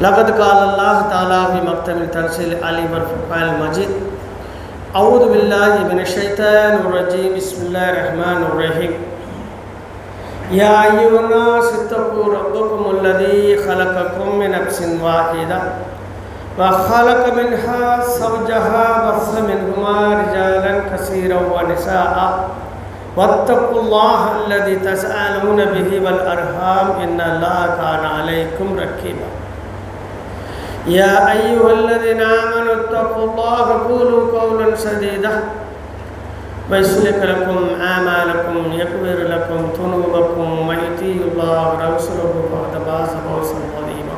لقد قال الله تعالى في مكتب التنزيل علي والفرقان المجيد أعوذ بالله من الشيطان الرجيم بسم الله الرحمن الرحيم. يا أيها الناس اتقوا ربكم الذي خلقكم من نفس واحدة وخلق منها زوجها بث منهما رجالا كثيرا ونساء. واتقوا الله الذي تسألون به والأرحام إن الله كان عليكم رقيبا يا أيها الذين آمنوا اتقوا الله قولوا قولا سديدا ويصلح لكم أعمالكم يكبر لكم ذنوبكم ويطيع الله ورسوله فقد فاز فوزا عظيما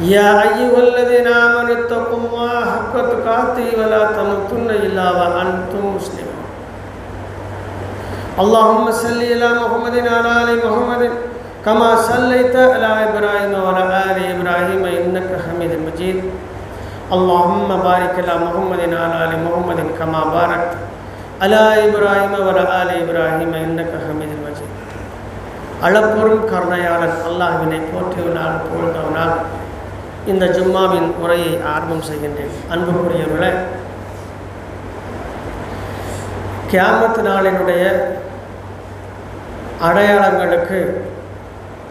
يا أيها الذين آمنوا اتقوا الله حق تقاته ولا تموتن إلا وأنتم مسلمون اللهم صل على محمد وعلى آل محمد كما صليت على إبراهيم وعلى آل إبراهيم إنك حميد مجيد اللهم بارك على محمد وعلى آل محمد كما باركت على إبراهيم وعلى آل إبراهيم إنك حميد مجيد அளப்பெரும் கருணையாளன் அல்லாஹ்வினை போற்றியவனால் புகழ்ந்தவனால் இந்த ஜும்மாவின் உரையை ஆரம்பம் செய்கின்றேன் அன்புக்குரியவர்களே கியாமத்து நாளினுடைய அடையாளங்களுக்கு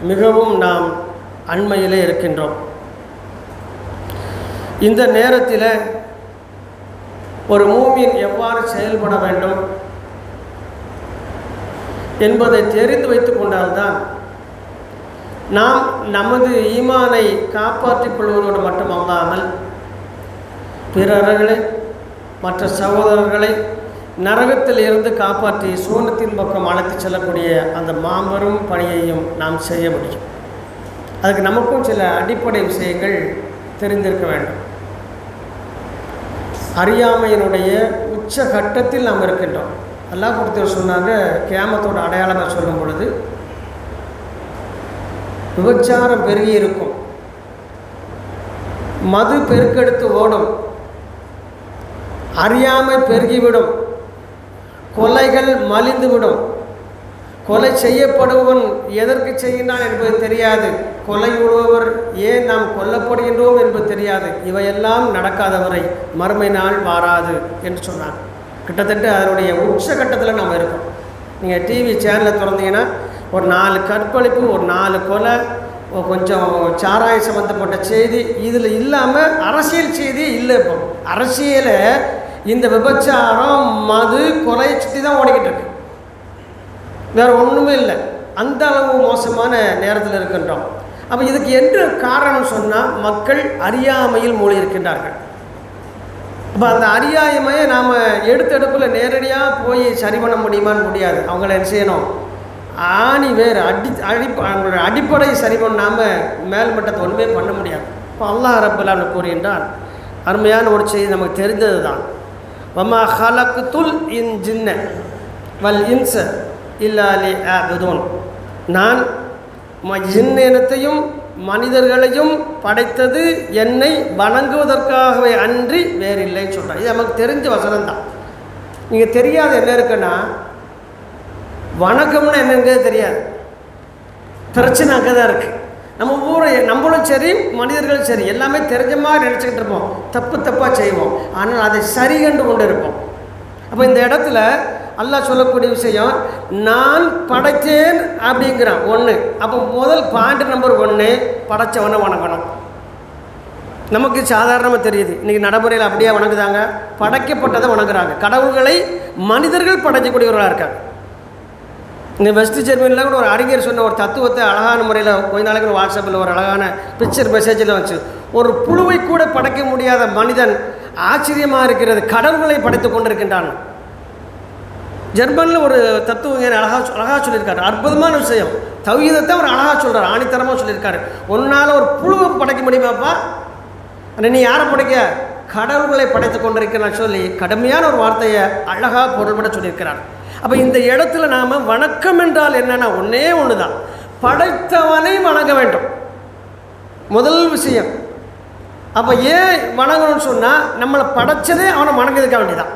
மிகவும் நாம் அண்மையிலே இருக்கின்றோம். இந்த நேரத்தில் ஒரு மூமின் எவ்வாறு செயல்பட வேண்டும் என்பதை தெரிந்து வைத்து கொண்டால்தான் நாம் நமது ஈமானை காப்பாற்றிக் கொள்வதோடு மட்டுமல்லாமல் பிறர்களை மற்ற சகோதரர்களை நரகத்தில் இருந்து காப்பாற்றி சூனத்தின் பக்கம் அழைத்து செல்லக்கூடிய அந்த மாபெரும் பணியையும் நாம் செய்ய முடியும். அதுக்கு நமக்கும் சில அடிப்படை விஷயங்கள் தெரிந்திருக்க வேண்டும். அறியாமையினுடைய உச்ச கட்டத்தில் நாம் இருக்கின்றோம். அல்லாஹ் கொடுத்தவர் சொன்னாங்க கேமத்தோட அடையாளமாக சொல்லும் பொழுது விபச்சாரம் பெருகி இருக்கும். மது பெருக்கெடுத்து ஓடும். அறியாமை பெருகிவிடும். கொலைகள் மலிந்துவிடும். கொலை செய்யப்படுபவன் எதற்கு செய்கின்றான் என்பது தெரியாது. கொலை உழுபவர் ஏன் நாம் கொல்லப்படுகின்றோம் என்பது தெரியாது. இவையெல்லாம் நடக்காதவரை மறுமை நாள் வாராது என்று சொன்னார். கிட்டத்தட்ட அதனுடைய உச்சகட்டத்தில் நாம் இருக்கோம். நீங்கள் டிவி சேனலை திறந்தீங்கன்னா ஒரு நாலு கற்பழிப்பு ஒரு நாலு கொலை கொஞ்சம் சாராயம் சம்மந்தப்பட்ட செய்தி இதில் இல்லாமல் அரசியல் செய்தி இல்லை இப்போ. அரசியலை இந்த விபச்சாரம் மது கொலை சுற்றி தான் ஓடிக்கிட்டு இருக்கு. வேறு ஒன்றுமே இல்லை. அந்த அளவு மோசமான நேரத்தில் இருக்கின்றோம். அப்போ இதுக்கு என்ன காரணம் சொன்னால் மக்கள் அறியாமையில் மூழ்கி இருக்கின்றார்கள். அப்போ அந்த அறியாமையை நாம் எடுத்தெடுப்பில் நேரடியாக போய் சரி பண்ண முடியுமான்னு முடியாது. அவங்கள என்ன செய்யணும்? ஆணி வேறு அடி அடி அவங்களோட அடிப்படை சரி பண்ணாமல் மேல்மட்டத்தை ஒன்றுமே பண்ண முடியாது. இப்போ அல்லாஹ் ரப்பலான்னு கூறுகின்றான் அருமையான ஒரு செய்தி நமக்கு தெரிந்தது தான் வமா ஹலக்கு துல் இன் ஜின்ன வல் இன்ச இல்லாலி ஆபுதோன் நான் ஜின் இனத்தையும் மனிதர்களையும் படைத்தது என்னை வணங்குவதற்காகவே அன்றி வேறில்லைன்னு சொல்கிறேன் இது நமக்கு தெரிஞ்ச வசனம் தான் நீங்கள் தெரியாத என்ன இருக்குன்னா வணக்கம்னு என்னங்கிறது தெரியாது. பிரச்சனை அங்கே தான் இருக்குது நம்ம ஊரை நம்மளும் சரி மனிதர்களும் சரி எல்லாமே தெரிஞ்ச மாதிரி நினச்சிக்கிட்டு இருப்போம். தப்பு தப்பாக செய்வோம். ஆனால் அதை சரி கண்டு கொண்டு இருப்போம். அப்போ இந்த இடத்துல அல்லாஹ் சொல்லக்கூடிய விஷயம் நான் படைத்தேன் அப்படிங்கிறான். ஒன்று அப்போ முதல் பாயிண்ட் நம்பர் ஒன்று படைத்தவனை வணங்கணும். நமக்கு சாதாரணமாக தெரியுது. இன்றைக்கி நடைமுறையில் அப்படியே வணங்குதாங்க. படைக்கப்பட்டதை வணங்குறாங்க. கடவுள்களை மனிதர்கள் படைக்கக்கூடியவர்களாக இருக்காங்க. இந்த வெஸ்ட் ஜெர்மனியில் கூட ஒரு அறிஞர் சொன்ன ஒரு தத்துவத்தை அழகான முறையில் கொஞ்ச நாளைக்கு ஒரு வாட்ஸ்அப்பில் ஒரு அழகான பிக்சர் மெசேஜில் வச்சு ஒரு புழுவை கூட படைக்க முடியாத மனிதன் ஆச்சரியமாக இருக்கிறது கடவுள்களை படைத்து கொண்டிருக்கின்றான். ஜெர்மனில் ஒரு தத்துவங்க அழகா அழகாக சொல்லியிருக்காரு. அற்புதமான விஷயம். தவிதத்தை அவர் அழகாக சொல்கிறார் ஆணித்தரமாக சொல்லியிருக்காரு. ஒன்றால் ஒரு புழுவை படைக்க முடியுமாப்பா ஆனால் நீ யாரை படைக்க? கடவுள்களை படைத்து கொண்டிருக்கிறான் சொல்லி கடுமையான ஒரு வார்த்தையை அழகாக பொருள்பட சொல்லியிருக்கிறார். அப்போ இந்த இடத்துல நாம் வணக்கம் என்றால் என்னென்னா ஒன்றே ஒன்று தான் படைத்தவனை வணங்க வேண்டும். முதல் விஷயம். அப்போ ஏன் வணங்கணும்னு சொன்னால் நம்மளை படைச்சதே அவனை வணங்குறதுக்க வேண்டியதான்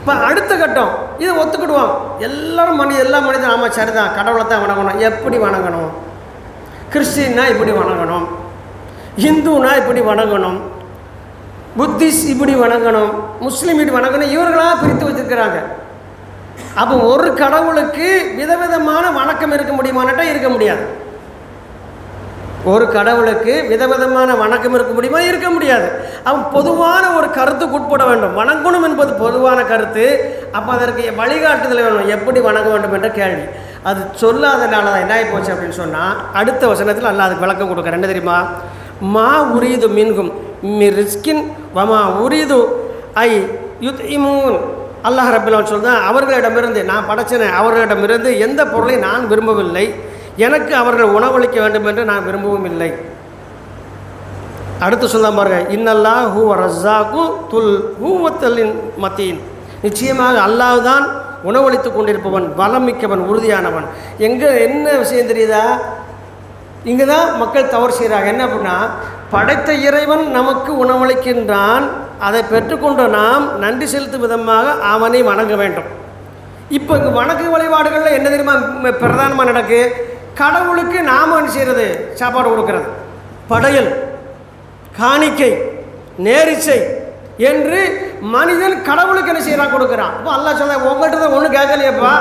இப்போ அடுத்த கட்டம் இதை ஒத்துக்கிடுவான். எல்லாரும் மனித எல்லா மனிதன் ஆமாம் சரிதான் கடவுளை தான் வணங்கணும். எப்படி வணங்கணும்? கிறிஸ்டின்னா இப்படி வணங்கணும். இந்துனா இப்படி வணங்கணும். புத்திஸ்ட் இப்படி வணங்கணும். முஸ்லீம் இப்படி வணங்கணும். இவர்களாக பிரித்து வச்சுருக்கிறாங்க. அப்போ ஒரு கடவுளுக்கு விதவிதமான வணக்கம் இருக்க முடியுமான்ட்டா இருக்க முடியாது. ஒரு கடவுளுக்கு விதவிதமான வணக்கம் இருக்க முடியுமா? இருக்க முடியாது. அவன் பொதுவான ஒரு கருத்துக்கு உட்பட வேண்டும். வணங்கணும் என்பது பொதுவான கருத்து. அப்போ அதற்கு வழிகாட்டுதல் வேணும். எப்படி வணங்க வேண்டும் என்ற கேள்வி. அது சொல்லாதனால தான் என்ன ஆகி போச்சு அப்படின்னு சொன்னால் அடுத்த வசனத்தில் அல்ல அதுக்கு விளக்கம் கொடுக்குறேன் என்ன தெரியுமா? மா உரியது மின்கும் மி ரிஸ்கின் வமா உரியது ஐ யுத் இமூன். அல்லாஹ் ரபிலான் சொல்கிறேன் அவர்களிடமிருந்து நான் படைச்சேன் அவர்களிடமிருந்து எந்த பொருளை நான் விரும்பவில்லை. எனக்கு அவர்கள் உணவளிக்க வேண்டும் என்று நான் விரும்பவும் இல்லை. அடுத்து சொல்ல பாருங்க இன்னல்லா ஹூ ரஸ்ஸாக்கு துல் ஹூவத்தலின் மத்தியின் நிச்சயமாக அல்லாஹ் தான் உணவளித்து கொண்டிருப்பவன் பலம் மிக்கவன் உறுதியானவன். எங்கே என்ன விஷயம் தெரியுதா? இங்கே தான் மக்கள் தவறு செய்கிறாங்க என்ன அப்படின்னா படைத்த இறைவன் நமக்கு உணவளிக்கின்றான் அதை பெற்றுக்கொண்ட நாம் நன்றி செலுத்தும் விதமாக அவனை வணங்க வேண்டும். இப்போ இங்கே வணக்கு வழிபாடுகளில் என்ன தெரியுமா பிரதானமாக நடக்கு? கடவுளுக்கு நாம் என்ன செய்கிறது சாப்பாடு கொடுக்கறது. படையல் காணிக்கை நேரிச்சை என்று மனிதன் கடவுளுக்கு என்ன செய்கிறான் கொடுக்குறான். அப்போ அல்லாஹ் சொல்ல உங்கள்கிட்ட தான் ஒன்றும் கேட்கலையப்பா.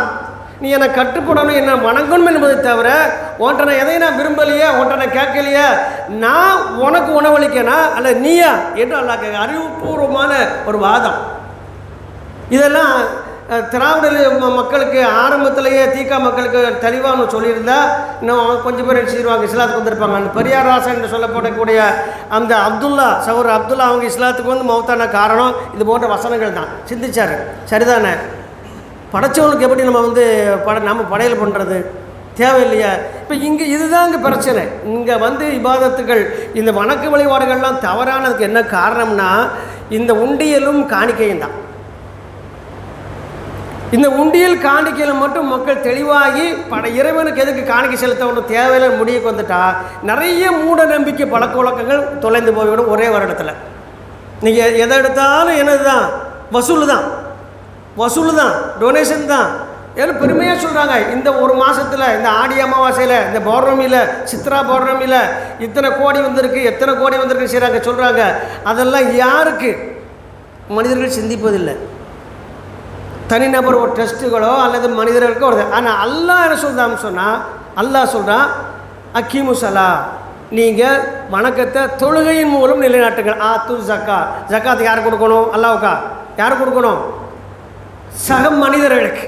நீ என்னை கட்டுப்படணும் என்ன வணங்கணும் என்பதை தவிர உன்ட்ட நான் எதையும் நான் விரும்பலையே உன்ட்ட நான் கேட்கலையே நான் உனக்கு உணவளிக்கனா? அல்ல நீயா? என்று அல்லா கேட்க அறிவுபூர்வமான ஒரு வாதம். இதெல்லாம் திராவிட ம- மக்களுக்கு ஆரம்பத்திலேயே தீக்கா மக்களுக்கு தெளிவாக சொல்லியிருந்தா இன்னும் கொஞ்சம் பேர் செய்வாங்க? இஸ்லாத்துக்கு வந்திருப்பாங்க. அந்த பெரியார் ராசா என்று சொல்லப்படக்கூடிய அந்த அப்துல்லா சௌர் அப்துல்லா அவங்க இஸ்லாத்துக்கு வந்து மௌத்தான காரணம் இது போன்ற வசனங்கள் தான். சிந்திச்சார். சரிதானே? படைச்சவங்களுக்கு எப்படி நம்ம வந்து பட நம்ம படையல் பண்ணுறது தேவையில்லையா? இப்போ இங்கே இதுதான் இங்கே பிரச்சனை. இங்கே வந்து இபாதத்துகள் இந்த வணக்க வழிபாடுகள்லாம் தவறானதுக்கு என்ன காரணம்னா இந்த உண்டியலும் காணிக்கையும் தான். இந்த உண்டியல் காணிக்கையில் மட்டும் மக்கள் தெளிவாகி பட இறைவனுக்கு எதுக்கு காணிக்கை செலுத்த ஒன்று தேவையில்லை முடிவுக்கு வந்துட்டா நிறைய மூட நம்பிக்கை பழக்க வழக்கங்கள் தொலைந்து போய்விடும் ஒரே வருடத்தில். நீங்கள் எதை எடுத்தாலும் என்னது தான் வசூல் தான் வசூல் தான் டொனேஷன் தான். ஏன்னா பெருமையாக சொல்கிறாங்க இந்த ஒரு மாதத்தில் இந்த ஆடி அமாவாசையில் இந்த பௌர்ணமியில் சித்ரா பௌர்ணமியில் இத்தனை கோடி வந்திருக்கு எத்தனை கோடி வந்திருக்கு செய்கிறாங்க சொல்கிறாங்க அதெல்லாம் யாருக்கு? மனிதர்கள் சிந்திப்பதில்லை. தனிநபர் ஒரு டெஸ்ட்டுகளோ அல்லது மனிதர்களுக்கோ வருது. ஆனால் அல்லாஹ் என்ன சொல்கிறான்னு சொன்னால் அல்லாஹ் சொல்கிறான் அக்கிமுசலா நீங்கள் வணக்கத்தை தொழுகையின் மூலம் நிலைநாட்டுங்கள். ஆ து ஜக்கா ஜக்காத்து யார் கொடுக்கணும்? அல்லாவுக்கா. யார் கொடுக்கணும்? சக மனிதர்களுக்கு.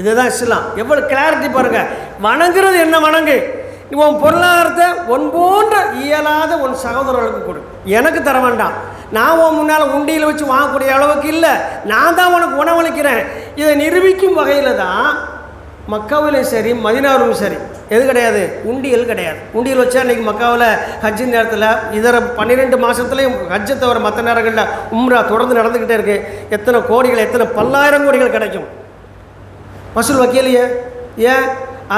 இதுதான் இஸ்லாம். எவ்வளோ கிளாரிட்டி பாருங்கள் வணங்குறது என்ன வணங்கு? உன் பொருளாதாரத்தை உன் போன்ற இயலாத உன் சகோதரர்களுக்கு கொடு. எனக்கு தர வேண்டாம். நான் உன் முன்னால் உண்டியில் வச்சு வாங்கக்கூடிய அளவுக்கு இல்லை. நான் தான் உனக்கு உணவளிக்கிறேன். இதை நிரூபிக்கும் வகையில் தான் மக்காவிலும் சரி மதினாவிலும் சரி எது கிடையாது? உண்டியல் கிடையாது. உண்டியல் வச்சா இன்றைக்கி மக்காவில் ஹஜ்ஜு நேரத்தில் இதர பன்னிரெண்டு மாதத்துலேயும் ஹஜ்ஜை தவிர மற்ற நேரங்களில் உம்ரா தொடர்ந்து நடந்துக்கிட்டே இருக்குது எத்தனை கோடிகள் எத்தனை பல்லாயிரம் கோடிகள் கிடைக்கும்? வசூல் வைக்கலையே ஏன்?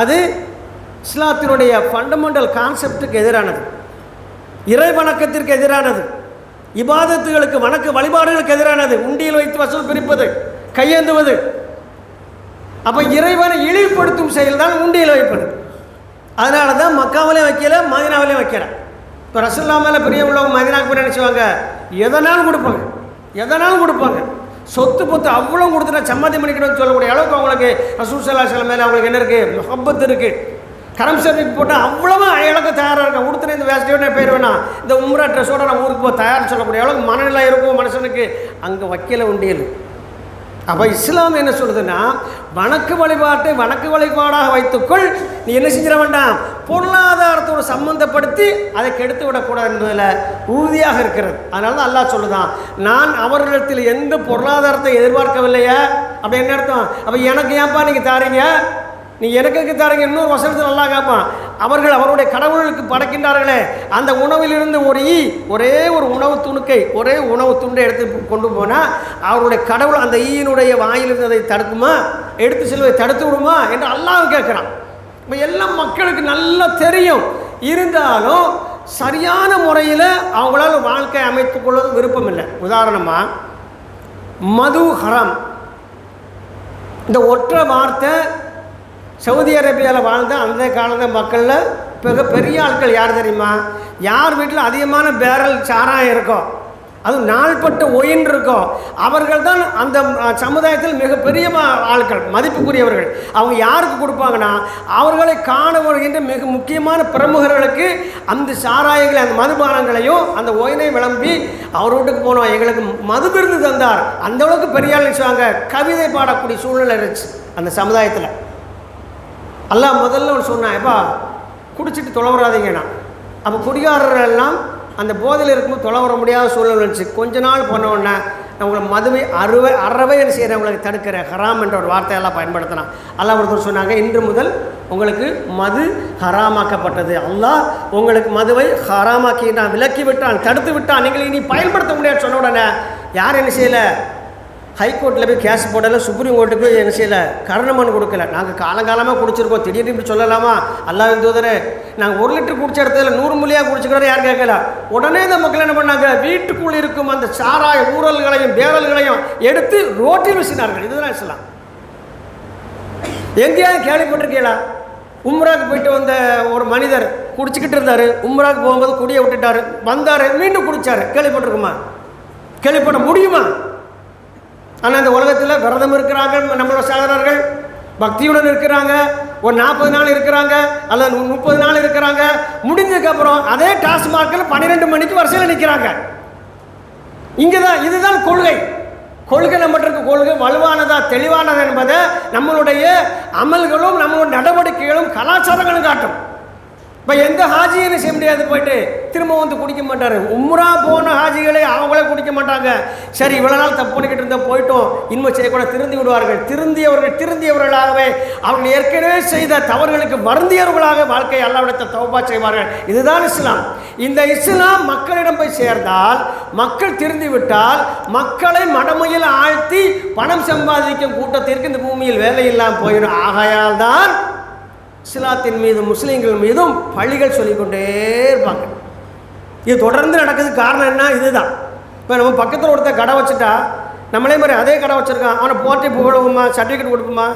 அது இஸ்லாத்தினுடைய ஃபண்டமெண்டல் கான்செப்டுக்கு எதிரானது. இறை வணக்கத்திற்கு எதிரானது. இபாதத்துகளுக்கு வணக்க வழிபாடுகளுக்கு எதிரானது. உண்டியல் வைத்து வசூல் பிரிப்பது கையேந்துவது. அப்போ இறைவனை இழிவுபடுத்தும் செயல் தான் உண்டியல் வைப்பது அதனால தான் மக்காவிலையும் வைக்கல மதினாவிலையும் வைக்கல. இப்போ ரசல்லா மேலே பெரிய உள்ளவங்க மதினாவுக்கு போய் நினச்சிவாங்க எதனாலும் கொடுப்பாங்க எதனாலும் கொடுப்பாங்க. சொத்து பொத்து அவ்வளோ கொடுத்துட்டா சம்மதி பண்ணிக்கணும்னு சொல்லக்கூடிய அளவுக்கு அவங்களுக்கு ரசூல் சல்லா சில மேலே அவங்களுக்கு என்ன இருக்குது முகப்பத்து இருக்குது கரம் சர்டிஃபிகேட் போட்டால் அவ்வளோவா இழக்க தயாராக இருக்கேன் உடுத்துன இந்த வேஸ்டியோட பேர் போயிட வேணாம் இந்த உம்ரா ட்ரெஸ்ஸோட நான் ஊருக்கு போக தயார்னு சொல்லக்கூடிய அளவுக்கு மனநிலை இருக்கும் மனுஷனுக்கு. அங்கே வைக்கல உண்டியல். அப்போ இஸ்லாம் என்ன சொல்லுதுன்னா வணக்கு வழிபாட்டை வணக்கு வழிபாடாக வைத்துக்கொள். நீ என்ன செஞ்சிட வேண்டாம்? பொருளாதாரத்தோடு சம்பந்தப்படுத்தி அதை கெடுத்து விடக்கூடாது என்பதில் உறுதியாக இருக்கிறது. அதனால தான் அல்லாஹ் சொல்லுதான் நான் அவர்களிடத்தில் எந்த பொருளாதாரத்தை எதிர்பார்க்கவில்லையே? அப்படி என்ன அர்த்தம்? அப்போ எனக்கு ஏன்ப்பா நீங்கள் தாரீங்க? நீ எனக்கு தாரீங்க இன்னொரு வசனத்தில் நல்லா கேட்பான் அவர்கள் அவருடைய கடவுளுக்கு படைக்கின்றார்களே அந்த உணவிலிருந்து ஒரு ஈ ஒரே ஒரு உணவு துணுக்கை ஒரே உணவு துண்டை எடுத்து கொண்டு போனால் அவருடைய கடவுள் அந்த ஈயினுடைய வாயிலிருந்து அதை தடுக்குமா? எடுத்து செல்வதை தடுத்து விடுமா? என்று அல்லாஹ் கேட்குறான். இப்போ எல்லாம் மக்களுக்கு நல்லா தெரியும். இருந்தாலும் சரியான முறையில் அவங்களால வாழ்க்கை அமைத்துக் கொள்வது விருப்பம் இல்லை உதாரணமாக மது ஹரம். இந்த ஒற்றை வார்த்தை சவுதி அரேபியாவில் வாழ்ந்த அந்த காலத்த மக்களில் மிக பெரிய ஆட்கள் யார் தெரியுமா? யார் வீட்டில் அதிகமான பேரல் சாராயம் இருக்கும் அது நாள்பட்ட ஒயின் இருக்கும் அவர்கள் தான் அந்த சமுதாயத்தில் மிகப்பெரிய ஆட்கள் மதிப்புக்குரியவர்கள். அவங்க யாருக்கு கொடுப்பாங்கன்னா அவர்களை காண வருகின்ற மிக முக்கியமான பிரமுகர்களுக்கு அந்த சாராயங்களை அந்த மதுபானங்களையும் அந்த ஒயினை விளம்பி அவர் வீட்டுக்கு போனோம். எங்களுக்கு மது விருந்து தந்தார். அந்த அளவுக்கு பெரிய ஆள் கவிதை பாடக்கூடிய சூழ்நிலை இருந்துச்சு அந்த சமுதாயத்தில். அல்லாஹ் முதல்ல ஒன்று சொன்னான் எப்பா குடிச்சிட்டு தொலைவராதீங்கண்ணா அப்போ குடிகாரரெல்லாம் அந்த போதையில் இருக்கும்போது தொலை வர முடியாத சூழ்நிலை இருந்துச்சு கொஞ்ச நாள் பண்ண நான் உங்களை மதுவை அறுவை அறவை என்ன செய்கிறேன் உங்களுக்கு தடுக்கிற ஹராம் என்ற ஒரு வார்த்தையெல்லாம் பயன்படுத்தினான். அல்லாஹ் ஒருத்தர் சொன்னாங்க இன்று முதல் உங்களுக்கு மது ஹராமாக்கப்பட்டது. அல்லாஹ் உங்களுக்கு மதுவை ஹராமாக்கி நான் விலக்கி விட்டான் தடுத்து விட்டான். நீங்கள் இனி பயன்படுத்த முடியாது சொன்ன உடனே யார் என்ன செய்யலை? ஹைகோர்ட்டில் போய் கேஸ் போடல சுப்ரீம் கோர்ட்டுக்கு என்ன செய்யலை? கருணமனு கொடுக்கல. நாங்கள் காலங்காலமாக குடிச்சிருக்கோம். திடீர்னு இப்படி சொல்லலாமா? அல்லாஹ் தூதரே நாங்கள் ஒரு லிட்டர் குடிச்ச இடத்துல நூறு மொழியாக குடிச்சுக்கிறோம் யார் கேட்கல. உடனே இந்த மக்கள் என்ன பண்ணாங்க? வீட்டுக்குள் இருக்கும் அந்த சாராய ஊழல்களையும் பேரல்களையும் எடுத்து ரோட்டில் வீசினார்கள். இதுதான் சொல்லலாம் எங்கேயாவது கேள்விப்பட்டிருக்கீங்களா? உம்ராக்கு போயிட்டு வந்த ஒரு மனிதர் குடிச்சிக்கிட்டு இருந்தார். உம்ராக்கு போகும்போது குடியை விட்டுட்டாரு. வந்தார். மீண்டும் குடிச்சாரு. கேள்விப்பட்டிருக்குமா? கேள்விப்பட முடியுமா? ஆனால் இந்த உலகத்தில் விரதம் இருக்கிறாங்க நம்மளோட சகோதரர்கள். பக்தியுடன் இருக்கிறாங்க ஒரு நாற்பது நாள் இருக்கிறாங்க அல்லது முப்பது நாள் இருக்கிறாங்க. முடிஞ்சதுக்கப்புறம் அதே டாஸ்மார்க்கில் பன்னிரெண்டு மணிக்கு வரிசையில் நிற்கிறாங்க இங்கே தான் இதுதான் கொள்கை. கொள்கை நம்மகிட்ட இருக்க. கொள்கை வலுவானதா தெளிவானதா என்பதை நம்மளுடைய அமல்களும் நம்மளுடைய நடவடிக்கைகளும் கலாச்சாரங்களும் காட்டும். இப்போ எந்த ஹாஜியும் என்ன செய்ய முடியாது போயிட்டு திரும்ப வந்து குடிக்க மாட்டார். உம்ரா போன ஹாஜிகளை அவங்களே குடிக்க மாட்டாங்க. சரி இவ்வளோ நாள் தப்பு பண்ணிக்கிட்டு இருந்தால் போயிட்டோம். இன்மை செய்யக்கூட திருந்தி விடுவார்கள். திருந்தியவர்கள் திருந்தியவர்களாகவே அவர்கள் ஏற்கனவே செய்த தவறுகளுக்கு வருந்தியவர்களாக வாழ்க்கை அல்லாவிடத்தை தவப்பா செய்வார்கள். இதுதான் இஸ்லாம். இந்த இஸ்லாம் மக்களிடம் போய் சேர்ந்தால் மக்கள் திருந்தி விட்டால் மக்களை மடமையில் ஆழ்த்தி பணம் சம்பாதிக்கும் கூட்டத்திற்கு இந்த பூமியில் வேலை இல்லாமல் போயிடும். ஆகையால் தான் இஸ்லாத்தின் மீதும் முஸ்லீம்கள் மீதும் பள்ளிகள் சொல்லிக்கொண்டே இருப்பாங்க. இது தொடர்ந்து நடக்குது காரணம் என்ன? இதுதான். இப்போ நம்ம பக்கத்தில் ஒருத்தர் கடை வச்சுட்டா நம்மளே மாதிரி அதே கடை வச்சுருக்கான். அவனை போட்டி புகழுவோமா சர்டிஃபிகேட் கொடுப்போமா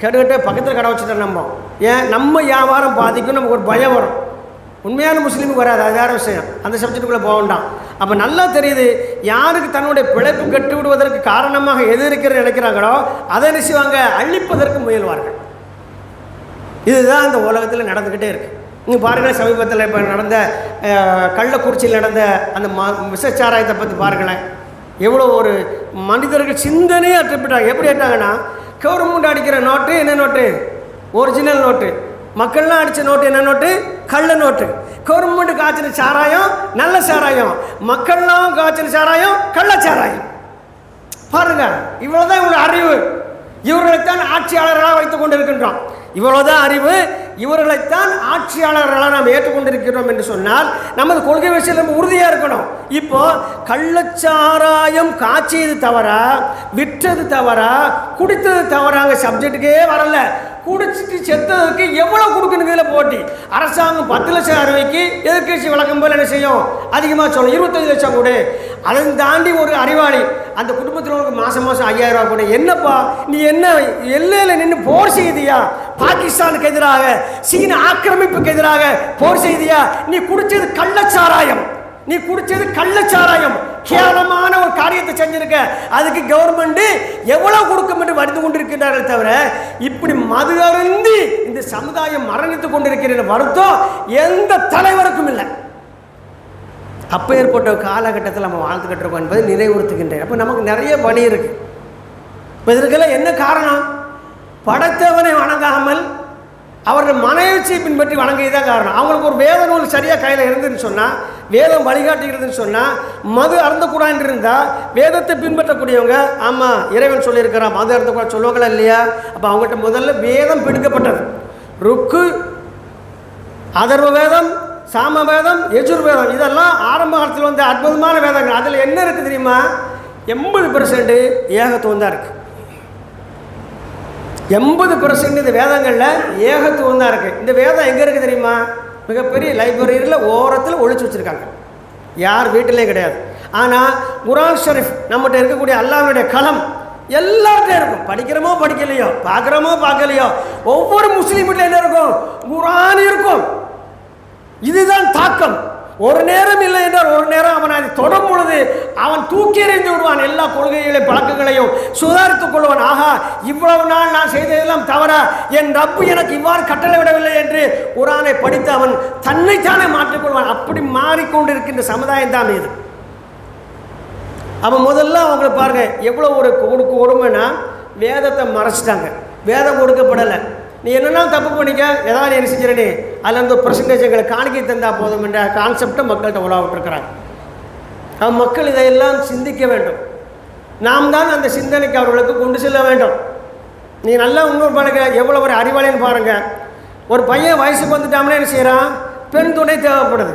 கேட்டுக்கிட்டே பக்கத்தில் கடை வச்சுட்டா நம்ம. ஏன்? நம்ம வியாபாரம் பாதிக்கும் நமக்கு ஒரு பயம் வரும். உண்மையான முஸ்லீமுக்கு வராது அது வேறு விஷயம். அந்த சப்ஜெக்டுக்குள்ளே போக வேண்டாம். அப்போ நல்லா தெரியுது யாருக்கு தன்னுடைய பிழைப்பு கட்டு விடுவதற்கு காரணமாக எது இருக்கிறது நினைக்கிறாங்களோ அதை நினைச்சுவாங்க அழிப்பதற்கு முயல்வார்கள். இதுதான் இந்த உலகத்தில் நடந்துக்கிட்டே இருக்கு. நீங்கள் பாருங்களேன் சமீபத்தில் இப்போ நடந்த கள்ளக்குறிச்சியில் நடந்த அந்த ம விஷச்சாராயத்தை பற்றி பாருங்களேன். எவ்வளோ ஒரு மனிதர்கள் சிந்தனையே அற்றுப்பிட்டாங்க எப்படி ஆட்டாங்கன்னா கவர்மெண்ட் அடிக்கிற நோட்டு என்ன நோட்டு? Original note. மக்கள்லாம் அடித்த நோட்டு என்ன நோட்டு? கள்ள நோட்டு. கவர்மெண்ட் காய்ச்சின சாராயம் நல்ல சாராயம். மக்கள்லாம் காய்ச்சின சாராயம் கள்ள சாராயம். பாருங்க இவ்வளவுதான் இவங்க அறிவு. இவர்களைத்தான் ஆட்சியாளர்களாக வைத்துக் கொண்டிருக்கின்றோம். இவ்வளவுதான் அறிவு. இவர்களைத்தான் ஆட்சியாளர்களாக நாம் ஏற்றுக்கொண்டிருக்கிறோம் என்று சொன்னால் நமது கொள்கை விஷயம் நம்ம உறுதியாக இருக்கணும். இப்போ கள்ளச்சாராயம் காய்ச்சியது தவறா விற்றது தவறா குடித்தது தவறாங்க சப்ஜெக்ட்டுக்கே வரல. குடிச்சிட்டு செத்ததுக்கு எவ்வளோ கொடுக்கணுங்க இதில் போட்டி? அரசாங்கம் பத்து லட்சம் அறுவைக்கு எதிர்கட்சி வழக்கம் போல் என்ன செய்யும்? அதிகமாக சொல்லும். இருபத்தஞ்சு லட்சம் கொடு. அதை தாண்டி ஒரு அறிவாளி அந்த குடும்பத்தில் உனக்கு மாதம் மாதம் ஐயாயிரம் ரூபா கொடு என்னப்பா நீ என்ன எல்லையில் நின்று போர் செய்தியா? பாகிஸ்தானுக்கு எதிராக சீன ஆக்கிரமிப்புக்கு எதிராக போர் செய்தியா? நீ குடிச்சது கள்ளச்சாராயம். நீ குடிச்சது கள்ளச்சாராயம். கேவலமான ஒரு காரியத்தை செஞ்சிருக்க. அதுக்கு கவர்மெண்ட் எவ்வளவு கொடுக்கும் என்று வருந்து கொண்டிருக்கிறார்கள் தவிர இப்படி மது அருந்தி இந்த சமுதாயம் மரணித்துக் கொண்டிருக்கிற வருத்தம் எந்த தலைவருக்கும் இல்லை. அப்போ ஏற்பட்ட காலகட்டத்தில் நம்ம வாழ்ந்துக்கிட்டு இருக்கோம் என்பதை நினைவுறுத்துகின்றேன். அப்போ நமக்கு நிறைய வழி இருக்கு. இப்போ இதற்கெல்லாம் என்ன காரணம்? படைத்தவனை வணங்காமல் அவருடைய மனைவிச்சியை பின்பற்றி வணங்கியதான் காரணம். அவங்களுக்கு ஒரு வேத நூல் சரியாக கையில் இருந்துன்னு சொன்னால் வேதம் வழிகாட்டுகிறதுன்னு சொன்னால் மது அறந்தக்கூடாதுன்னு இருந்தால் வேதத்தை பின்பற்றக்கூடியவங்க ஆமாம் இறைவன் சொல்லியிருக்கிறான் மது அறந்தக்கூடாது சொல்லுவாங்களா இல்லையா? அப்போ அவங்ககிட்ட முதல்ல வேதம் பிடிக்கப்பட்டது ருக்கு அதர்வ வேதம் சாம வேதம் யஜுர் வேதம் இதெல்லாம் ஆரம்ப காலத்தில் வந்த அற்புதமான வேதங்கள். அதில் என்ன இருக்குது தெரியுமா? எண்பது பெர்சன்ட் ஏகத்துவம் தான் இருக்குது எண்பது பர்சன்ட் இந்த வேதங்களில் ஏகத்துவம் தான் இருக்குது இந்த வேதம் எங்கே இருக்குது தெரியுமா? மிகப்பெரிய லைப்ரரியில் ஓரத்தில் ஒழிச்சு வச்சுருக்காங்க. யார் வீட்டிலே கிடையாது. ஆனால் குரான் ஷரீஃப் நம்மகிட்ட இருக்கக்கூடிய அல்லாவுடைய களம் எல்லார்ட்டையும் இருக்கும். படிக்கிறோமோ படிக்கலையோ பார்க்குறோமோ பார்க்கலையோ ஒவ்வொரு முஸ்லீம் வீட்டில் என்ன இருக்கும்? குரான் இருக்கும். இதுதான் தாக்கம். ஒரு நேரம் இல்லை என்றால் ஒரு நேரம் அவன் அதை தொடும் பொழுது அவன் தூக்கி எறிந்து விடுவான் எல்லா கொள்கைகளையும் பழக்கங்களையும் சுதாரித்துக் கொள்வான். ஆகா இவ்வளவு நாள் நான் செய்ததெல்லாம் தவறா? என் ரப்பு எனக்கு இவ்வாறு கட்டளை விடவில்லை என்று குரானை படித்து அவன் தன்னைத்தானே மாற்றிக்கொள்வான். அப்படி மாறிக்கொண்டிருக்கின்ற சமுதாயம் தான் இது. அவன் முதல்ல அவங்களை பாருங்க எவ்வளோ ஒரு கொடு கொடுமைனா வேதத்தை மறைச்சிட்டாங்க. வேதம் கொடுக்கப்படலை. நீ என்னென்னா தப்பு பண்ணிக்க? ஏதாவது என்ன செஞ்சிட அதில் வந்து எங்களுக்கு காணிக்கை தந்தால் போதும் என்ற கான்செப்டை மக்கள்கிட்ட உலாவிட்டுருக்கிறாங்க அவன் மக்கள் இதையெல்லாம் சிந்திக்க வேண்டும். நாம் தான் அந்த சிந்தனைக்கு அவர்களுக்கு கொண்டு செல்ல வேண்டும். நீ நல்லா இன்னொரு பாருங்க எவ்வளோ ஒரு அறிவாளின்னு பாருங்கள் ஒரு பையன் வயசுக்கு வந்துட்டாமலே என்ன செய்கிறான் பெண் துணை தேவைப்படுது.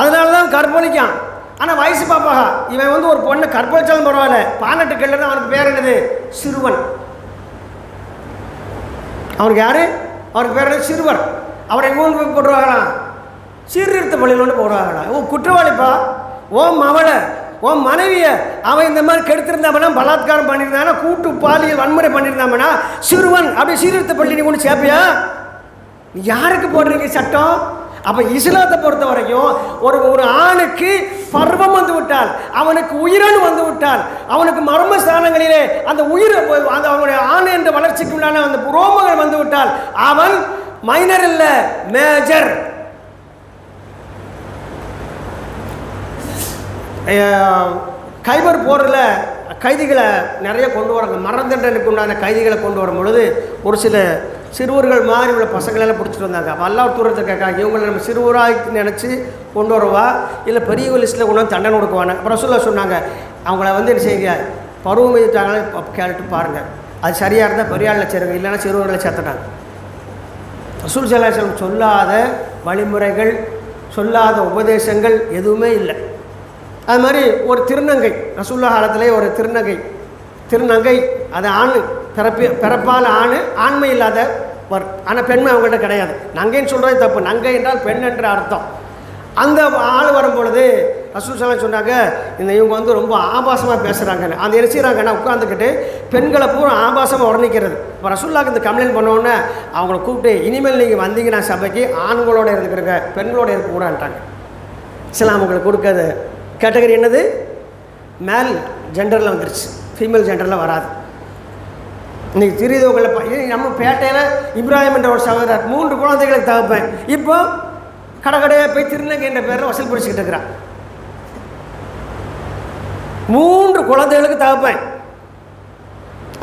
அதனால தான் கற்பழிக்கான். ஆனால் வயசு பாப்பா இவன் வந்து ஒரு பொண்ணை கற்பழிச்சாலும் பரவாயில்ல. பானட்டு கல்லு அவனுக்கு பேர் என்னது? சிறுவன். அவனுக்கு யாரு? அவனுக்கு பேர் என்ன சிறுவர் அவரை எங்கே போய் போடுவாங்களாம் சீர்திருத்த பள்ளியில் கொண்டு போடுவாங்களாம் ஓ குற்றவாளிப்பா. ஓ மவளை. ஓ மனைவியை. அவன் இந்த மாதிரி கெடுத்திருந்தாமனா பலாத்காரம் பண்ணியிருந்தானா கூட்டு பாலியல் வன்முறை பண்ணியிருந்தாமனா சிறுவன் அப்படி சீர்திருத்த பள்ளி நீ கொண்டு சேர்ப்பியா? யாருக்கு போடுறீங்க சட்டம்? அப்போ இஸ்லாத்தை பொறுத்த வரைக்கும் ஒரு ஒரு ஆணுக்கு பர்வம் வந்து விட்டால் அவனுக்கு உயிரணு வந்து விட்டால் அவனுக்கு மர்ம ஸ்தானங்களிலே அந்த உயிர் அந்த அவனுடைய ஆண் என்ற வளர்ச்சிக்கு உண்டான அந்த புரோமங்கள் வந்து விட்டால் அவன் மைனர் இல்லை மேஜர் கைபர் போரில் கைதிகளை நிறைய கொண்டு வராங்க. மரண உண்டான கைதிகளை கொண்டு வரும் பொழுது ஒரு சில சிறுவர்கள் மாதிரி உள்ள பசங்களெல்லாம் பிடிச்சிட்டு வந்தாங்க. அப்போ அல்லா தூரத்தை கேட்காங்க இவங்களை நம்ம சிறுவராக நினச்சி கொண்டு வருவா? இல்லை பெரிய லிஸ்ட்டில் கொண்டு வந்து தண்டனை கொடுக்குவாங்க அப்புறம் சொல்ல சொன்னாங்க அவங்கள வந்து என்ன செய்யுங்க? பருவம் எழுதிட்டாங்களே கேட்டு பாருங்கள் அது சரியாக இருந்தால் பெரிய ஆளில் சேருங்க. இல்லைன்னா சிறுவர்களை சேர்த்துட்டாங்க. ரசூல் சலாசலம் சொல்லாத வழிமுறைகள் சொல்லாத உபதேசங்கள் எதுவுமே இல்லை. அது மாதிரி ஒரு திருநங்கை ரசூல்லா காலத்திலே ஒரு திருநங்கை. திருநங்கை அது ஆண் பிறப்பி பிறப்பால் ஆண் ஆண்மை இல்லாத வர் ஆனால் பெண்மை அவங்கள்ட்ட கிடையாது. நங்கைன்னு சொல்கிறது தப்பு. நங்கை என்றால் பெண் என்ற அர்த்தம். அந்த ஆள் வரும்பொழுது ரசூல் சொன்னாங்க இந்த இவங்க வந்து ரொம்ப ஆபாசமாக பேசுகிறாங்க அந்த என்ன செய்கிறாங்கன்னா உட்காந்துக்கிட்டு பெண்களை பூரா ஆபாசமாக உடனிக்கிறது இப்போ ரசூல்லாக்கு இந்த கம்ப்ளைண்ட் பண்ணோன்னே அவங்கள கூப்பிட்டு இனிமேல் நீங்கள் வந்தீங்கன்னா சபைக்கு ஆண்களோட இருந்துக்கிறங்க பெண்களோட இருக்கக்கூடாதுன்ட்டாங்க இஸ்லாம் உங்களுக்கு கொடுக்காது. கேட்டகரி என்னது? மேல் ஜெண்டரில் வந்துருச்சு. ஃபீமேல் ஜெண்டரில் வராது. இன்றைக்கி திரிதவங்களில் நம்ம பேட்டையில் இப்ராஹிம் என்ற ஒரு சகோதரர் மூன்று குழந்தைகளுக்கு தகப்பேன். இப்போ கடை கடையாக போய் திருநங்கை என்ற பேரில் வசூல் பிடிச்சிக்கிட்டு இருக்கிறான். மூன்று குழந்தைகளுக்கு தகப்பேன்.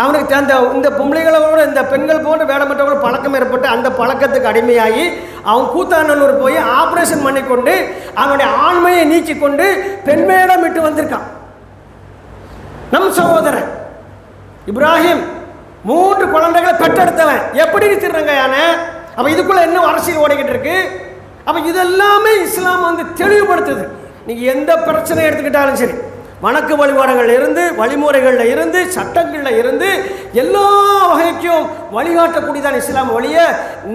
அவனுக்கு அந்த இந்த பொம்பளைகளோட இந்த பெண்கள் போன்ற வேடமற்றவங்களோட பழக்கம் ஏற்பட்டு அந்த பழக்கத்துக்கு அடிமையாகி அவன் கூத்தாநல்லூர் போய் ஆப்ரேஷன் பண்ணிக்கொண்டு அவனுடைய ஆண்மையை நீக்கி கொண்டு பெண்மையிடம் விட்டு வந்திருக்கான். நம் சகோதரன் இப்ராஹிம் மூன்று குழந்தைகளை பெற்றெடுத்தவன். எப்படி திருநங்க யானை? அப்போ இதுக்குள்ளே என்ன அரசியல் ஓடிக்கிட்டு இருக்கு? அப்போ இதெல்லாமே இஸ்லாம் வந்து தெளிவுபடுத்துது. நீங்கள் எந்த பிரச்சனை எடுத்துக்கிட்டாலும் சரி. வணக்க வழிபாடுகளில் இருந்து வழிமுறைகளில் இருந்து சட்டங்களில் இருந்து எல்லா வகைக்கும் வழிகாட்டக்கூடியதான் இஸ்லாம் வழிய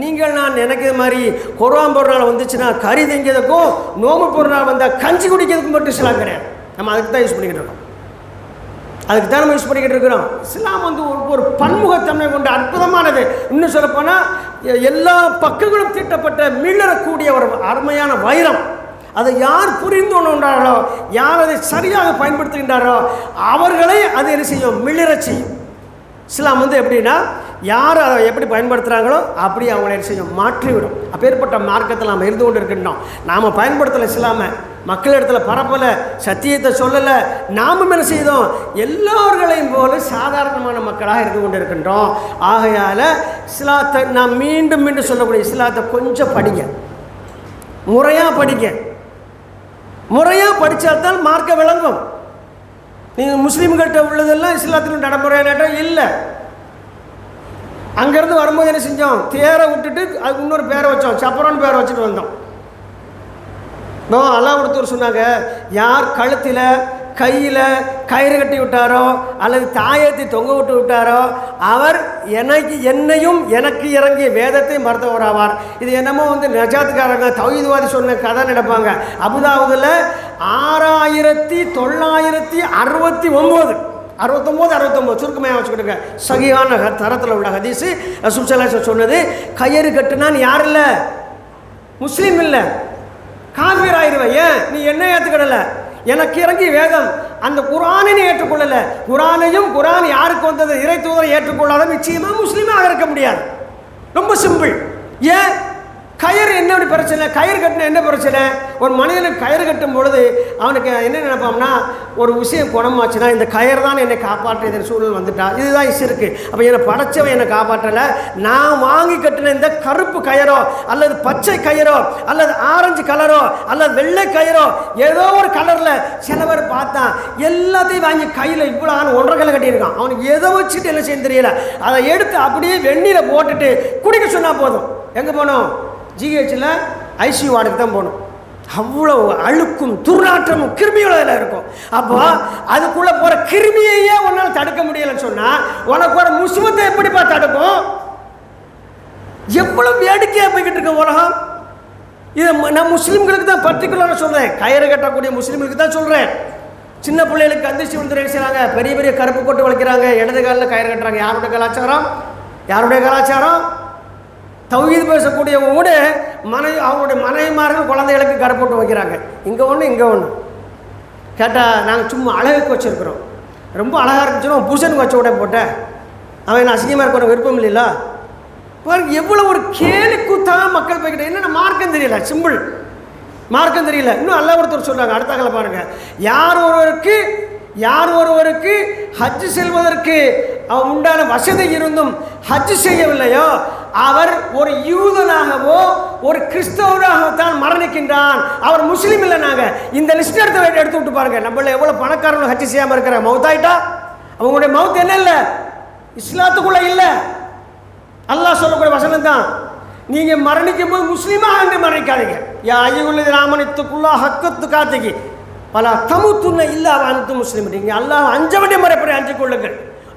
நீங்கள் நான் நினைக்கிற மாதிரி கொரோனா பொருளால் வந்துச்சுன்னா கறி திங்கிறதுக்கும் நோம்பு பொருளால் வந்தால் கஞ்சி குடிக்கிறதுக்கும் மட்டும் இஸ்லாம் கிடையாது. நம்ம அதுக்கு தான் யூஸ் பண்ணிக்கிட்டு இருக்கோம். அதுக்கு தான் நம்ம யூஸ் பண்ணிக்கிட்டு இருக்கிறோம். இஸ்லாம் வந்து ஒரு ஒரு பன்முகத்தன்மை கொண்ட அற்புதமானது. இன்னும் சொல்லப்போனால் எல்லா பக்கங்களும் தீட்டப்பட்ட மீளரக்கூடிய ஒரு அருமையான வைரம். அதை யார் புரிந்து கொண்டார்களோ யார் அதை சரியாக பயன்படுத்துகின்றாரோ அவர்களை அது என்ன செய்யும்? மிளிரச் செய்யும். இஸ்லாம் வந்து எப்படின்னா யார் அதை எப்படி பயன்படுத்துகிறாங்களோ அப்படி அவங்களை என்ன செய்யும்? மாற்றிவிடும். அப்பேற்பட்ட மார்க்கத்தில் நாம் இருந்து கொண்டு இருக்கின்றோம் நாம் பயன்படுத்தலை இஸ்லாமை. மக்களிடத்தில் பரப்பலை சத்தியத்தை சொல்லலை. நாமும் என்ன செய்தோம்? எல்லோர்களையும் போல சாதாரணமான மக்களாக இருந்து கொண்டு இருக்கின்றோம் ஆகையால் இஸ்லாத்தை நாம் மீண்டும் மீண்டும் சொல்லக்கூடிய இஸ்லாத்தை கொஞ்சம் படிங்க. முறையாக படிங்க. முறையாக படித்தால்தான் மார்க்க விளங்கும். நீங்கள் முஸ்லீம்கிட்ட உள்ளதெல்லாம் இஸ்லாத்தில் நடைமுறை நேட்டம் இல்லை. அங்கேருந்து வரும்போது என்ன செஞ்சோம்? தேரை விட்டுட்டு அதுக்கு இன்னொரு பேரை வச்சோம். சப்பரோன்னு பேரை வச்சுட்டு வந்தோம். நோ ஒருத்தர் சொன்னாங்க யார் கழுத்தில் கையில் கயிறு கட்டி விட்டாரோ அல்லது தாயத்தை தொங்க விட்டு விட்டாரோ அவர் எனக்கு என்னையும் எனக்கு இறங்கிய வேதத்தை மறுத்தவர் ஆவார் இது என்னமோ வந்து நஜாத்துக்காரங்க தௌஹீத்வாதி சொன்ன கதை நடப்பாங்க அபுதாபுதில் ஆறாயிரத்தி தொள்ளாயிரத்தி அறுபத்தி ஒம்பது அறுபத்தொம்போது அறுபத்தொம்போது சுருக்கமாக வச்சுக்கிடுங்க. சகியான தரத்தில் உள்ள ஹதீஸு ரசூல் சொன்னது கயிறு கட்டுனான்னு யார் இல்லை? முஸ்லீம் இல்லை. காபீர் ஆயிடுவேன் ஏன்? நீ என்ன ஏற்றுக்கிடலை எனக்கு இறங்கி வேதம். அந்த குரானை ஏற்றுக்கொள்ளலை. குரானையும் குரான் யாருக்கு வந்தது? இறை தூதரை ஏற்றுக்கொள்ளாத நிச்சயமாக முஸ்லீமாக இருக்க முடியாது. ரொம்ப சிம்பிள் ஏன்? கயிறு என்ன பிரச்சனை? கயிறு கட்டின என்ன பிரச்சனை? ஒரு மனிதனுக்கு கயிறு கட்டும் பொழுது அவனுக்கு என்ன நினைப்பான்னா ஒரு விஷயம் குணமாச்சுன்னா இந்த கயிறு தான் என்னை காப்பாற்றுற சூழல் வந்துட்டா. இதுதான் இசு இருக்கு. அப்போ என்னை படைச்சவன் என்னை காப்பாற்றலை. நான் வாங்கி கட்டின இந்த கருப்பு கயிறோ அல்லது பச்சை கயிறோ அல்லது ஆரஞ்சு கலரோ அல்லது வெள்ளை கயிறோ ஏதோ ஒரு கலரில் சில பேர் பார்த்தான் எல்லாத்தையும் வாங்கி கையில் இவ்வளோ ஆன ஒன்றரை கல்ல கட்டியிருக்கான். அவனுக்கு எதை வச்சுட்டு என்ன செய்ய தெரியல. அதை எடுத்து அப்படியே வெந்நீரை போட்டுட்டு குடிக்க சொன்னால் போதும். எங்கே போனோம்? ஜிஹெச்சில் ஐசியூ வார்டுக்கு தான் போகணும். அவ்வளோ அழுக்கும் துர்நாற்றமும் கிருமிகள் அதில் இருக்கும். அப்போ அதுக்குள்ளே போகிற கிருமியையே உன்னால் தடுக்க முடியலைன்னு சொன்னால் உனக்கு ஒரு முஸ்லிமத்தை எப்படிப்பா தடுக்கும்? எவ்வளோ வேடிக்கையாக போய்கிட்டு இருக்க உலகம்? இது நான் முஸ்லீம்களுக்கு தான் பர்டிகுலராக சொல்கிறேன் கயிறு கட்டக்கூடிய முஸ்லீம்களுக்கு தான் சொல்கிறேன் சின்ன பிள்ளைகளுக்கு அதிர்ச்சி விழுந்து என்ன செய்கிறாங்க பெரிய பெரிய கருப்பு கொட்டு வளைக்கிறாங்க. இடது காலில் கயிறு கட்டுறாங்க. யாருடைய கலாச்சாரம்? யாருடைய கலாச்சாரம்? தௌஹீது பேசக்கூடியவங்க கூட மனைவி அவங்களுடைய மனைவிமார்கள் குழந்தைகளுக்கு கரை போட்டு வைக்கிறாங்க. இங்கே ஒன்று இங்கே ஒன்று கேட்டால் நாங்கள் சும்மா அழகுக்கு வச்சுருக்குறோம். ரொம்ப அழகாக இருந்துச்சுன்னா புருஷனுக்கு வச்ச உடனே போட்டேன். அவன் என்ன அசிங்கமாக இருக்கிற விருப்பம் இல்லைல்ல பாருங்க எவ்வளோ ஒரு கேலி கூத்தாக மக்கள் போய்கிட்ட என்னென்ன மார்க்கம் தெரியல? சிம்பிள் மார்க்கம் தெரியல. இன்னும் அல்ல ஒருத்தர் சொல்கிறாங்க அடுத்தாக்கல பாருங்கள் யார் ஒருவருக்கு யார் ஒருவருக்கு ஹஜ் செல்வதற்கு அவன் உண்டான வசதி இருந்தும் ஹஜ் செய்யவில்லையோ அவர் ஒரு யூதனாகவோ ஒரு கிறிஸ்தவராகத்தான் மரணிக்கின்றான். அவர் முஸ்லீம் இல்லை நாங்கள் இந்த லிஸ்ட் எடுத்து எடுத்து விட்டு பாருங்க. நம்மள எவ்வளோ பணக்காரனும் ஹஜ் செய்யாமல் இருக்கிற மவுத்தாயிட்டா அவங்களுடைய மவுத் என்ன இல்லை? இஸ்லாத்துக்குள்ள இல்லை. அல்லாஹ் சொல்லக்கூடிய வசனம் தான். நீங்க மரணிக்கும் போது முஸ்லீமாக என்று மரணிக்காதீங்க. யா ஐயுள்ளது ராமனித்துக்குள்ளா ஹக்கத்து காத்துக்கு பல தமுத்துன்ன இல்லா அனைத்து முஸ்லீம் நீங்க அல்லாஹ் அஞ்ச வேண்டிய முறைப்படி அஞ்சு கொள்ளுங்கள்.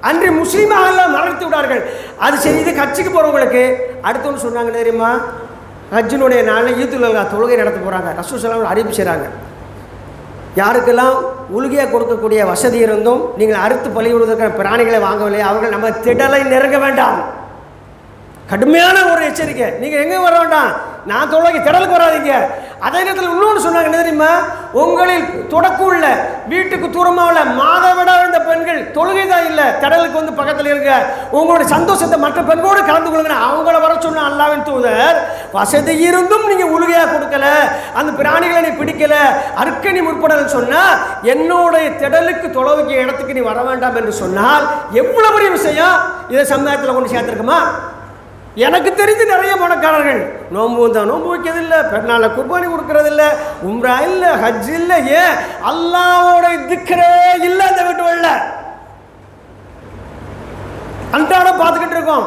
அன்று முஸ்லீமாக எல்லாம் வளர்த்து விடார்கள் அது செய்து கட்சிக்கு போகிறவங்களுக்கு அடுத்து சொன்னாங்க தெரியுமா? ஹஜ்ஜினுடைய நாளில் ஈத்துல்லா தொழுகை நடத்த போகிறாங்க ரசூல் சலாம் அறிவிப்பு செய்கிறாங்க யாருக்கெல்லாம் உலுகையாக கொடுக்கக்கூடிய வசதி இருந்தும் நீங்கள் அறுத்து பலிவிடுவதற்கான பிராணிகளை வாங்கவில்லை அவர்கள் நம்ம திடலை நெருங்க வேண்டாம். கடுமையான ஒரு எச்சரிக்கை. நீங்கள் எங்கே வர வேண்டாம்? நான் தொழுகைக்கு திடலுக்கு வராதீங்க. அதே நேரத்தில் இன்னொன்று சொன்னாங்க என்ன தெரியுமா? உங்களில் தொடக்கம் உள்ள வீட்டுக்கு தூரமாக உள்ள மாதவிடா இருந்த பெண்கள் தொழுகை தான் இல்லை திடலுக்கு வந்து பக்கத்தில் இருக்க. உங்களுடைய சந்தோஷத்தை மற்ற பெண்களோடு கலந்து கொள்ளுங்க அவங்கள வர சொன்ன அல்லாவின் தூதர் வசதி இருந்தும் நீங்கள் உழுகையாக கொடுக்கல அந்த பிராணிகளை நீ பிடிக்கல அறுக்க முற்படல் சொன்னால் என்னுடைய திடலுக்கு தொலைவுக்கு இடத்துக்கு நீ வர வேண்டாம் என்று சொன்னால் எவ்வளவு பெரிய விஷயம்? இதை சமுதாயத்தில் கொண்டு சேர்த்துருக்குமா? எனக்கு தெரிஞ்சு நிறைய பணக்காரர்கள். நோன்பு வந்தால் நோன்பு வைக்கிறதில்ல பெருநாளில் குர்பானி கொடுக்கறதில்ல உம்ரா இல்லை ஹஜ் இல்லை ஏன்? அல்லாவோட திக்கரே இல்லை அந்த வீட்டு வரல அன்றாடம் பார்த்துக்கிட்டு இருக்கோம்.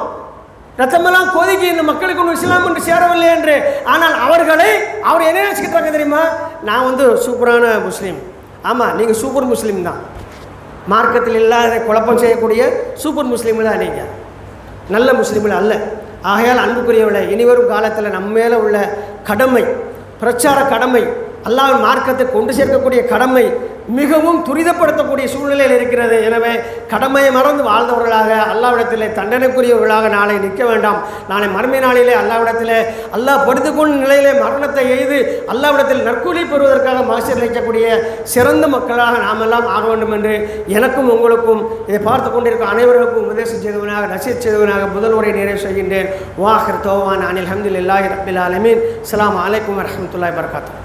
ரத்தமெல்லாம் கொதிக்கி இந்த மக்களுக்கு ஒன்று இஸ்லாம் என்று சேரவில்லை என்று. ஆனால் அவர்களை அவர் என்ன நினச்சிக்கிட்டாங்க தெரியுமா? நான் வந்து சூப்பரான முஸ்லீம். ஆமாம் நீங்கள் சூப்பர் முஸ்லீம் தான். மார்க்கத்தில் இல்லாத குழப்பம் செய்யக்கூடிய சூப்பர் முஸ்லீம் தான் நீங்கள் நல்ல முஸ்லீம்கள் அல்ல. ஆகையால் அன்புக்குரியவளை இனிவரும் காலத்தில் நம்ம மேலே உள்ள கடமை பிரச்சார கடமை அல்லாவின் மார்க்கத்தை கொண்டு சேர்க்கக்கூடிய கடமை மிகவும் துரிதப்படுத்தக்கூடிய சூழ்நிலையில் இருக்கிறது. எனவே கடமையை மறந்து வாழ்ந்தவர்களாக அல்லாவிடத்திலே தண்டனைக்குரியவர்களாக நாளை நிற்க வேண்டாம். நாளை மறுமை நாளிலே அல்லாவிடத்திலே அல்லாஹ் படுத்துக்கொண்ட நிலையிலே மரணத்தை எய்து அல்லாவிடத்தில் நற்கூலி பெறுவதற்காக மகசர் அளிக்கக்கூடிய சிறந்த மக்களாக நாமெல்லாம் ஆக வேண்டும் என்று எனக்கும் உங்களுக்கும் இதை பார்த்து கொண்டிருக்கும் அனைவருக்கும் உபதேசம் செய்தவனாக நசீர் செய்தவனாக முதல் உரை நிறைவு செய்கின்றேன். வாஹர் தோவான் அனில் அஹமதுல்லாஹி ரபில் அலமீன் அஸ்லாம் அலைக்கும் வரமத்துல்லாய் வரகாத்தூர்